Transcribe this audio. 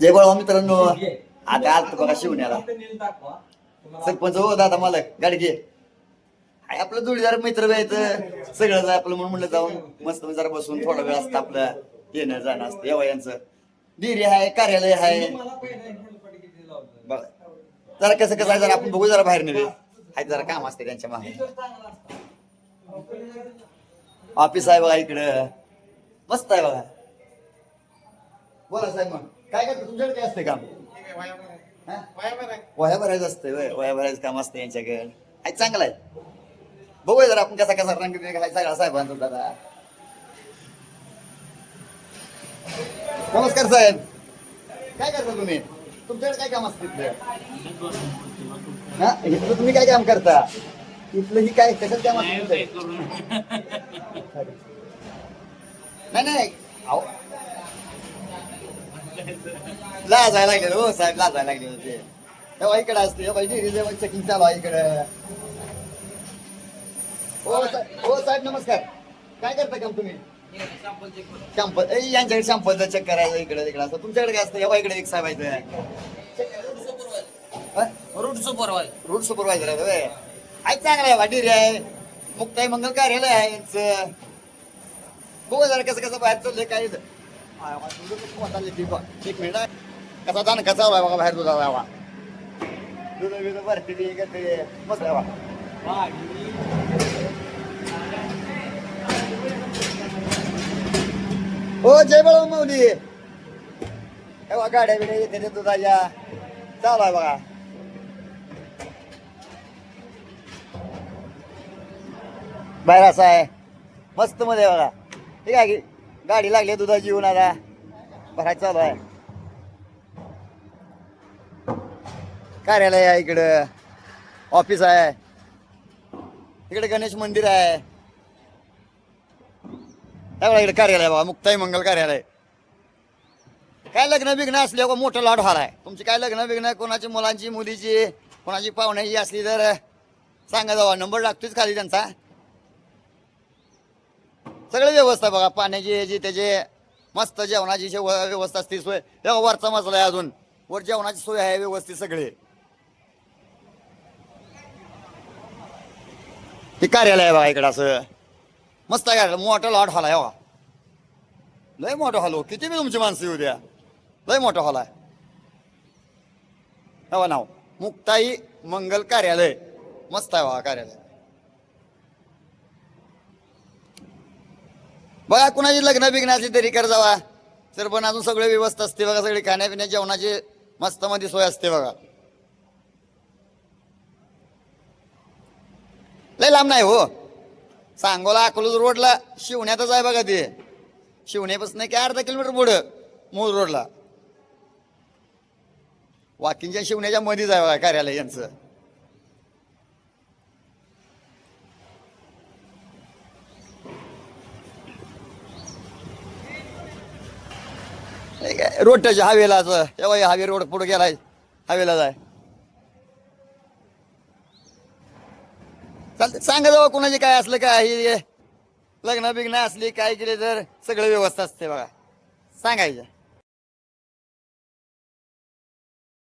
जय बाळा मित्रांनो. आता आलतो बघा शिवण्याला सरपंच हो दादा मालक गाडी घे. आपलं जोडीदार मित्र यायचं सगळं जाय आपलं म्हणून म्हणलं जाऊन. मस्त जरा बसून थोडा वेळ असतं आपलं. येणं जाणं असतं. येवा यांचं. डिरी आहे कार्यालय आहे जरा कसं कसं आहे जरा आपण बघू जरा बाहेर नव्हे आहे जरा काम असते त्यांच्या मागे. ऑफिस आहे बघा इकडं. मस्त आहे बघा. बोला साहेब मग काय करतो? तुमच्याकडे काय असते काम? हा? वया भरायचं असतं वय वया भरायचं काम असतं यांच्याकडे. आहे चांगलं आहे. बघूया जरा आपण कसा कसा रंग सगळा साहेबांचा दादा. नमस्कार साहेब. काय करता तुम्ही? तुमच्याकडे काय काम असतं इथलं? हा? इथलं तुम्ही काय काम करता? इथलं ही काय? कशात काम असतं तुमचं? नाही नाही. अहो लाजायला लागले हो साहेब लाजायला लागले होते. तेव्हा इकडे असते तेव्हा चेकिंग चालू आहे इकडे. हो साहेब हो साहेब नमस्कार. काय करता काम तुम्ही? शॅम्पल यांच्याकडे शॅम्पलचं चेक करायचं इकडे तिकडे असं. तुमच्याकडे काय असतं? तेव्हा इकडे एक साहेब आहे रूट सुपरवायझर रूट सुपरवायझर आहे होय. आहे चांगला आहे वाटीरी आहे. मुक्ताई मंगल कार्यालय आहे यांचं. बघू जरा कसं कसं बाहेर चाललंय काय एक मिनिट हा. कसा जाण कसा आहे बघा बाहेर दुधा वा दुध बिध भरती ती मस्त आहे वा. हो जय बाळा माऊली हे बघा गाड्या बिड्या येते ते दुधाच्या चालू आहे बघा बाहेर असं आहे मस्त मध्ये बघा ठीक आहे की गाडी लागली दुधाची येऊन आता. भरायचं चालू आहे. कार्यालय आहे इकडं. ऑफिस आहे. इकडे गणेश मंदिर आहे. हे इकडे कार्यालय बाबा मुक्ताई मंगल कार्यालय. काय लग्न बिघ्न असले हो का? मोठं लाड हार आहे. तुमची काय लग्न बिघ्न कोणाची मुलांची मुलीची कोणाची पाहुण्याची असली तर सांगा जावा नंबर लागतोच खाली त्यांचा. सगळी व्यवस्था बघा पाण्याची याची त्याचे मस्त जेवणाची शे- व्यवस्था असते सोय. हे बघा, वरचा मजला आहे अजून. वर जेवणाची सोय आहे व्यवस्थित सगळी. हे कार्यालय आहे बघा इकडं असं. मस्त आहे कार्यालय. मोठं लॉट हॉल आहे बघा. लय मोठं हॉल हो. किती बी तुमची माणसं येऊ द्या. लय मोठं हॉल आहे. हे नाव. मुक्ताई मंगल कार्यालय. मस्त आहे बघा कार्यालय. बघा कुणाची लग्न बिग्न असली तरी कर जावा. सर पण अजून सगळे व्यवस्था असते बघा सगळी खाण्यापिण्या जेवणाची मस्त मध्ये सोय असते बघा. लय लांब नाही हो. सांगोला अकलूज रोडला शिवण्यातच आहे बघा ते. शिवण्यापासून की अर्धा किलोमीटर पुढं मूळ रोडला. वाकिंगच्या शिवण्याच्या मध्येच आहे बघा कार्यालय यांचं. रोड काय, हवेला असं. तेव्हा हवे रोड पुढे गेलाय. हवेला जाय. चालते सांगा जावा कुणाची काय असलं काय हे. लग्न बिग्न असली काय केले तर सगळं व्यवस्था असते बघा. सांगायचं.